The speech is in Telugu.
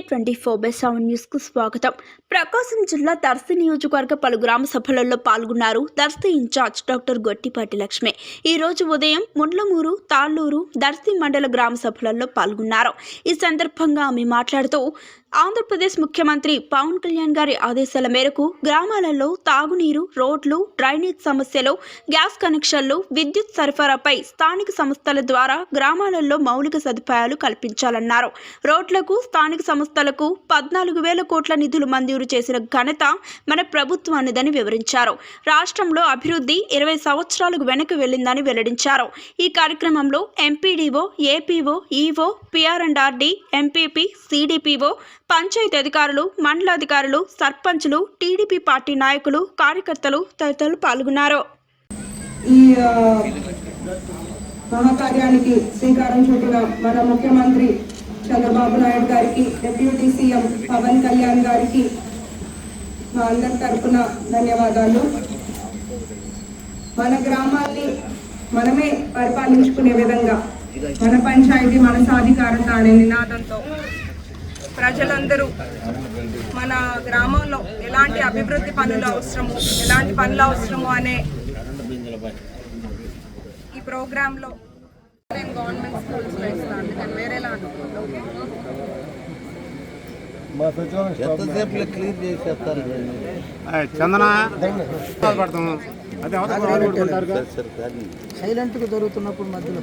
ట్వంటీ ఫోర్ బై సెవెన్ న్యూస్కు స్వాగతం. ప్రకాశం జిల్లా దర్శి నియోజకవర్గ పలు గ్రామ సభలలో పాల్గొన్నారు Darsi in charge doctor Gottipati Lakshmi. ఈ రోజు ఉదయం ముండ్లమూరు తాళ్ళూరు దర్శి మండల గ్రామ సభలలో పాల్గొన్నారు. ఈ సందర్భంగా ఆమె మాట్లాడుతూ ఆంధ్రప్రదేశ్ ముఖ్యమంత్రి పవన్ కళ్యాణ్ గారి ఆదేశాల మేరకు గ్రామాలలో తాగునీరు రోడ్లు డ్రైనేజ్ సమస్యలు గ్యాస్ కనెక్షన్లు విద్యుత్ సరఫరాపై స్థానిక సంస్థల ద్వారా గ్రామాలలో మౌలిక సదుపాయాలు కల్పించాలన్నారు. రోడ్లకు స్థానిక సంస్థలకు పద్నాలుగు వేల కోట్ల నిధులు మంజూరు చేసిన ఘనత మన ప్రభుత్వానిదని వివరించారు. రాష్ట్రంలో అభివృద్ధి ఇరవై సంవత్సరాలకు వెనక్కి వెళ్ళిందని వెల్లడించారు. ఈ కార్యక్రమంలో MPDO APO EO PR and MPP CDPO panchayat అధికారులు మండలాధికారులు సర్పంచులు టీడీపీ పార్టీ నాయకులు కార్యకర్తలు తదితరులు పాల్గొన్నారు. ఈ మహాకార్యానికి శ్రీకారం చుట్టిన మన ముఖ్యమంత్రి చంద్రబాబు నాయుడు గారికి డిప్యూటీ సీఎం పవన్ కళ్యాణ్ గారికి మా అందరి తరఫున ధన్యవాదాలు. మన గ్రామాల్ని మనమే పరిపాలించుకునే విధంగా మన పంచాయతీ మన సాధికారత అనే నినాదంతో ప్రజలందరూ మన గ్రామంలో ఎలాంటి అభివృద్ధి పనులు అవసరము ఎలాంటి పనులు అవసరము అనే ఈ ప్రోగ్రాంలో నేను గవర్నమెంట్ స్కూల్స్లో ఇస్తాను అందుకని వేరేలా ఎంతసేపు క్లీన్ చేసేస్తారు చందన? అదే సైలెంట్గా జరుగుతున్నప్పుడు మధ్యలో